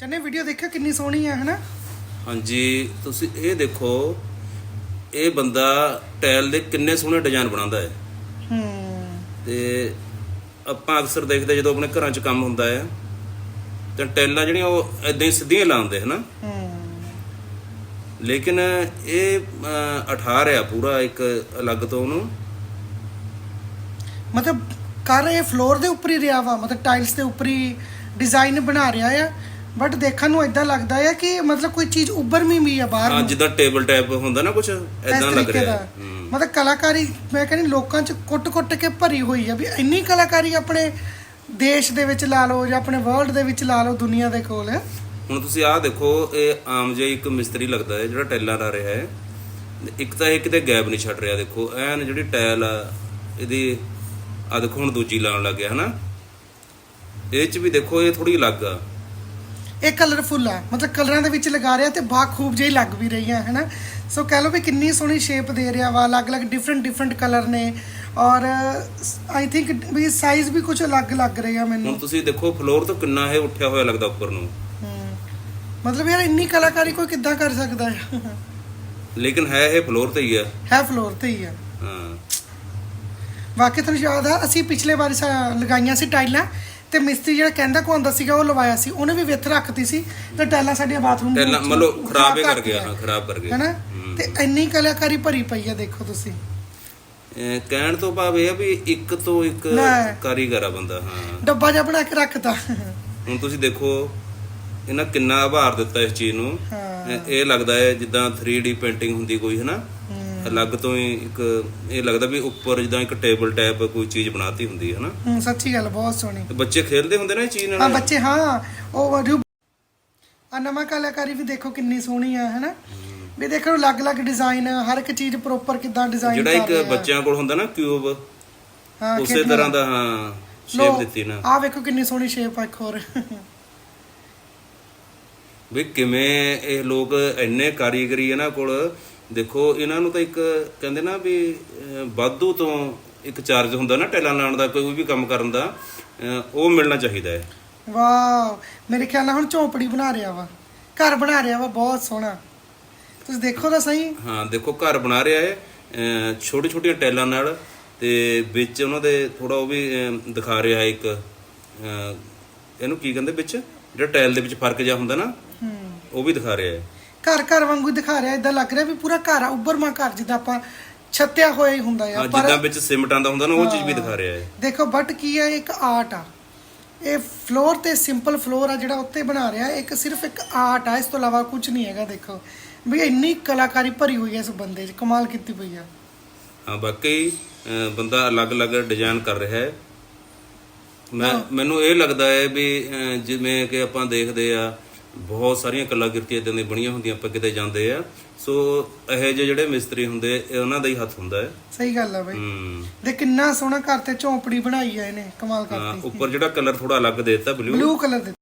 ਚੰਨੇ ਵੀਡੀਓ ਦੇਖਿਓ ਕਿੰਨੀ ਸੋਹਣੀ ਹੈ ਹਨਾ? ਹਾਂਜੀ ਤੁਸੀਂ ਇਹ ਦੇਖੋ ਇਹ ਬੰਦਾ ਟਾਇਲ ਦੇ ਕਿੰਨੇ ਸੋਹਣੇ ਡਿਜ਼ਾਈਨ ਬਣਾਉਂਦਾ ਹੈ। ਹੂੰ। ਤੇ ਆਪਾਂ ਅਕਸਰ ਦੇਖਦੇ ਜਦੋਂ ਆਪਣੇ ਘਰਾਂ 'ਚ ਕੰਮ ਹੁੰਦਾ ਹੈ ਤਾਂ ਟਾਇਲਾਂ ਜਿਹੜੀਆਂ ਉਹ ਇਦਾਂ ਹੀ ਸਿੱਧੀਆਂ ਲਾਉਂਦੇ ਹਨਾ? ਹੂੰ। ਲੇਕਿਨ ਇਹ ਅਹ, ਅਠਾਰ ਆ ਪੂਰਾ ਇੱਕ ਅਲੱਗ ਤੋਂ ਉਹਨੂੰ। ਮਤਲਬ ਕਰ ਇਹ ਫਲੋਰ ਦੇ ਉੱਪਰ ਹੀ ਰਿਹਾ ਵਾ ਮਤਲਬ ਟਾਈਲਸ ਦੇ ਉੱਪਰ ਹੀ ਡਿਜ਼ਾਈਨ ਬਣਾ ਰਿਹਾ ਆ। ਬਟ ਦੇਖਣ ਨੂੰ ਇਦਾਂ ਲੱਗਦਾ ਹੈ ਕਿ ਮਤਲਬ ਕੋਈ ਚੀਜ਼ ਉੱਭਰ ਵੀ ਆ ਬਾਹਰ ਹਾਂ ਨੂੰ। ਜਿੱਦਾਂ ਟੇਬਲ ਟਾਈਪ ਹੁੰਦਾ ਨਾ ਕੁਝ ਇਸ ਇਦਾਂ ਲੱਗ ਤਰੀਕੇ ਰਿਹਾ ਦਾ। ਹੈ। ਹੂੰ। ਮਤਲਬ ਕਲਾਕਾਰੀ ਮੈਂ ਕਹਿੰਦੀ ਲੋਕਾਂ 'ਚ ਕੁੱਟ-ਕੁੱਟ ਕੇ ਭਰੀ ਹੋਈ ਆ ਵੀ ਇੰਨੀ ਕਲਾਕਾਰੀ ਆਪਣੇ ਦੇਸ਼ ਦੇ ਵਿੱਚ ਲਾ ਲਓ ਜਾਂ ਆਪਣੇ ਵਰਲਡ ਦੇ ਵਿੱਚ ਲਾ ਲਓ ਦੁਨੀਆ ਦੇ ਕੋਲ। ਹੁਣ ਤੁਸੀਂ ਆਹ ਦੇਖੋ ਇਹ ਆਮ ਜਿਹਾ ਇੱਕ ਮਿਸਤਰੀ ਲੱਗਦਾ ਹੈ ਜਿਹੜਾ ਟਾਈਲਾਂ ਲਾ ਰਿਹਾ ਹੈ। ਇੱਕ ਤਾਂ ਇਹ ਕਿਤੇ ਗੈਪ ਨਹੀਂ ਛੱਡ ਰਿਹਾ ਦੇਖੋ ਐਨ ਜਿਹੜੀ ਟਾਇਲ ਆ ਇਹਦੀ ਆ ਦੇਖੋ ਹੁਣ ਦੂਜੀ ਲਾਉਣ ਲੱਗ ਗਿਆ ਹਨਾ। ਇਹ ਚ ਵੀ ਦੇਖੋ ਇਹ ਥੋੜੀ ਅਲੱਗ ਆ। ਇਹ ਕਲਰਫੁੱਲ ਆ ਮਤਲਬ ਕਲਰਾਂ ਦੇ ਵਿੱਚ ਲਗਾ ਰਿਹਾ ਤੇ ਬਾ ਖੂਬ ਜਿਹੀ ਲੱਗ ਵੀ ਰਹੀ ਆ ਹੈਨਾ? ਸੋ ਕਹਿ ਲਓ ਵੀ ਕਿੰਨੀ ਸੋਹਣੀ ਸ਼ੇਪ ਦੇ ਰਿਹਾ ਵਾ ਅਲੱਗ-ਅਲੱਗ ਡਿਫਰੈਂਟ ਡਿਫਰੈਂਟ ਕਲਰ ਨੇ। ਔਰ ਆਈ ਥਿੰਕ ਵੀ ਸਾਈਜ਼ ਵੀ ਕੁਝ ਅਲੱਗ ਲੱਗ ਰਹੀ ਆ ਮੈਨੂੰ। ਹੁਣ ਤੁਸੀਂ ਦੇਖੋ ਫਲੋਰ ਤੋਂ ਕਿੰਨਾ ਇਹ ਉੱਠਿਆ ਹੋਇਆ ਲੱਗਦਾ ਉੱਪਰ ਨੂੰ। ਹਮ, ਮਤਲਬ ਯਾਰ ਇੰਨੀ ਕਲਾਕਾਰੀ ਕੋਈ ਕਿੱਦਾਂ ਕਰ ਸਕਦਾ ਹੈ? ਲੇਕਿਨ ਹੈ ਇਹ ਫਲੋਰ ਤੇ ਹੀ ਆ। ਹੈ ਫਲੋਰ ਤੇ ਹੀ ਆ। ਹਾਂ। ਵਾਕਈ ਤੁਹਾਨੂੰ ਯਾਦ ਆ ਅਸੀਂ ਪਿਛਲੇ ਵਾਰ ਸਾ- ਲਗਾਈਆਂ ਸੀ ਟਾਈਲਾਂ। ਤੇ ਮਿਸਤਰੀ ਜਿਹੜਾ ਕਹਿੰਦਾ ਕੋ ਆਉਂਦਾ ਸੀਗਾ ਉਹ ਲਵਾਇਆ ਸੀ। ਉਹਨੇ ਵੀ ਵਿੱਥ ਰੱਖਤੀ ਸੀ ਤੇ ਟਾਈਲਾਂ ਸਾਡੀਆਂ ਬਾਥਰੂਮ ਟਾਈਲਾਂ ਮਤਲਬ ਖਰਾਬ ਹੀ ਕਰ ਗਿਆ ਹਾਂ ਖਰਾਬ ਕਰ ਗਿਆ। ਹੈਨਾ? ਤੇ ਇੰਨੀ ਕਲਾਕਾਰੀ ਭਰੀ ਪਈ ਆ ਦੇਖੋ ਤੁਸੀਂ। ਅਹ ਕਹਿਣ ਤੋਂ ਭਾਵ ਇਹ ਆ ਵੀ ਇੱਕ ਤੋਂ ਇੱਕ ਲੈ। ਕਾਰੀਗਰ ਆ ਬੰਦਾ ਹਾਂ। ਡੱਬਾ ਜਿਹਾ ਬਣਾ ਕੇ ਰੱਖਤਾ। ਹੁਣ ਤੁਸੀਂ ਦੇਖੋ ਇਹਨਾਂ ਕਿੰਨਾ ਆਭਾਰ ਦਿੱਤਾ ਇਸ ਚੀਜ਼ ਨੂੰ। ਇਹ- ਇਹ ਲੱਗਦਾ ਹੈ ਜਿੱਦਾਂ 3D ਪੇਂਟਿੰਗ ਹੁੰਦੀ ਕੋਈ ਹਨਾ? ਅਲੱਗ ਤੋਂ ਹੀ ਇੱਕ ਇਹ ਲੱਗਦਾ ਵੀ ਉੱਪਰ ਜਿੱਦਾਂ ਇੱਕ ਟੇਬਲ ਟਾਈਪ ਕੋਈ ਚੀਜ਼ ਬਣਾਤੀ ਹੁੰਦੀ ਹੈ ਹਨਾ ਹੂੰ ਸੱਚੀ ਗੱਲ ਬਹੁਤ ਸੋਹਣੀ। ਤੇ ਬੱਚੇ ਖੇਡਦੇ ਹੁੰਦੇ ਨਾ ਇਹ ਚੀਜ਼ ਹਾਂ ਨਾਲ ਬੱਚੇ ਹਾਂ ਉਹ ਰਿਊ ਆ ਨਵਾਂ ਕਲਾਕਾਰੀ ਵੀ ਦੇਖੋ ਕਿੰਨੀ ਸੋਹਣੀ ਆ ਹੈਨਾ? ਵੀ ਦੇਖੋ ਅਲੱਗ-ਅਲੱਗ ਡਿਜ਼ਾਈਨ ਹਰ ਇੱਕ ਚੀਜ਼ ਪ੍ਰੋਪਰ ਕਿਦਾਂ ਡਿਜ਼ਾਈਨ ਜਿਹੜਾ ਇੱਕ ਬੱਚਿਆਂ ਕੋਲ ਹੁੰਦਾ ਨਾ ਕਿਊਬ ਹਾਂ ਉਸੇ ਤਰ੍ਹਾਂ ਦਾ ਹਾਂ ਸ਼ੇਪ ਦਿੱਤੀ ਨਾ। ਆ ਵੇਖੋ ਕਿੰਨੀ ਸੋਹਣੀ ਸ਼ੇਪ ਆ ਇੱਕ ਹੋਰ। ਵੀ ਕਿਵੇਂ ਇਹ ਲੋਕ ਇੰਨੇ ਕਾਰੀਗਰੀ ਇਹਨਾਂ ਕੋਲ ਦੇਖੋ ਇਹਨਾਂ ਨੂੰ ਤਾਂ ਇੱਕ ਕਹਿੰਦੇ ਨਾ ਵੀ ਵਾਧੂ ਤੋਂ ਇੱਕ ਚਾਰਜ ਹੁੰਦਾ ਨਾ ਟੈਲਾਂ ਲਾਉਣ ਦਾ ਕੋਈ ਵੀ ਕੰਮ ਕਰਨ ਦਾ ਉਹ ਮਿਲਣਾ ਚਾਹੀਦਾ ਹੈ। ਵਾਓ ਮੇਰੇ ਖਿਆਲ ਨਾਲ ਹੁਣ ਝੌਂਪੜੀ ਬਣਾ ਰਿਹਾ ਵਾ। ਘਰ ਬਣਾ ਰਿਹਾ ਵਾ ਬਹੁਤ ਸੋਹਣਾ। ਤੁਸੀਂ ਦੇਖੋ ਤਾਂ ਸਹੀ। ਹਾਂ ਦੇਖੋ ਘਰ ਬਣਾ ਰਿਹਾ ਹੈ ਛੋਟੀ ਛੋਟੀਆਂ ਟੈਲਾਂ ਨਾਲ ਤੇ ਵਿੱਚ ਉਹਨਾਂ ਦੇ ਥੋੜਾ ਉਹ ਵੀ ਦਿਖਾ ਰਿਹਾ ਹੈ ਇੱਕ ਇਹਨੂੰ ਕੀ ਕਹਿੰਦੇ ਵਿੱਚ? ਜਿਹੜਾ ਟੈਲ ਦੇ ਵਿੱਚ ਫ਼ਰਕ ਜਿਹਾ ਹੁੰਦਾ ਨਾ ਉਹ ਵੀ ਦਿਖਾ ਰਿਹਾ ਹੈ। ਘਰ ਘਰ ਵਾਂਗੂ ਦਿਖਾ ਰਿਹਾ ਇਦਾਂ ਲੱਗ ਰਿਹਾ ਵੀ ਪੂਰਾ ਘਰ ਆ ਉੱਭਰਮਾ ਘਰ ਜਿੱਦਾਂ ਆਪਾਂ ਛੱਤਿਆ ਹੋਇਆ ਹੀ ਹੁੰਦਾ ਆ ਹਾਂ ਜਿੱਦਾਂ ਵਿੱਚ ਸਿਮਟਾਂ ਦਾ ਹੁੰਦਾ ਨਾ ਉਹ ਚੀਜ਼ ਵੀ ਦਿਖਾ ਰਿਹਾ ਹੈ। ਦੇਖੋ ਬਟ ਕੀ ਹੈ ਇੱਕ ਆਰਟ ਆ। ਇਹ ਫਲੋਰ ਤੇ ਸਿੰਪਲ ਫਲੋਰ ਆ ਜਿਹੜਾ ਉੱਤੇ ਬਣਾ ਰਿਹਾ ਇੱਕ ਸਿਰਫ ਇੱਕ ਆਰਟ ਆ ਇਸ ਤੋਂ ਇਲਾਵਾ ਕੁਝ ਨਹੀਂ ਹੈਗਾ ਦੇਖੋ। ਵੀ ਇੰਨੀ ਕਲਾਕਾਰੀ ਭਰੀ ਹੋਈ ਹੈ ਇਸ ਬੰਦੇ 'ਚ ਕਮਾਲ ਕੀਤੀ ਪਈ ਆ। ਹਾਂ ਬਾਕੀ ਬੰਦਾ ਅਲੱਗ-ਅਲੱਗ ਡਿਜ਼ਾਈਨ ਕਰ ਰਿਹਾ ਹੈ। ਮੈਂ ਮੈਨੂੰ ਇਹ ਲੱਗਦਾ ਹੈ ਵੀ ਜਿਵੇਂ ਕਿ ਆਪਾਂ ਦੇਖਦੇ ਆ ਬਹੁਤ ਸਾਰੀਆਂ ਕਲਾਕ੍ਰਿਤੀਆਂ ਇਦਾਂ ਦੀਆਂ ਬਣੀਆਂ ਹੁੰਦੀਆਂ ਆਪਾਂ ਕਿਤੇ ਜਾਂਦੇ ਆ। ਸੋ ਇਹੋ ਜਿਹੇ ਜਿਹੜੇ ਮਿਸਤਰੀ ਹੁੰਦੇ ਇਹ ਉਹਨਾਂ ਦਾ ਹੀ ਹੱਥ ਹੁੰਦਾ ਹੈ। ਸਹੀ ਗੱਲ ਆ ਬਈ। ਦੇ ਕਿੰਨਾ ਸੋਹਣਾ ਘਰ ਤੇ ਝੌਂਪੜੀ ਬਣਾਈ ਆ ਇਹਨੇ ਕਮਾਲ ਹਾਂ, ਕਰਤੀ। ਉੱਪਰ ਜਿਹੜਾ ਕਲਰ ਥੋੜਾ ਅਲੱਗ ਦੇ ਦਿੱਤਾ ਬਲੂ ਬਲੂ ਕਲਰ ਦੇ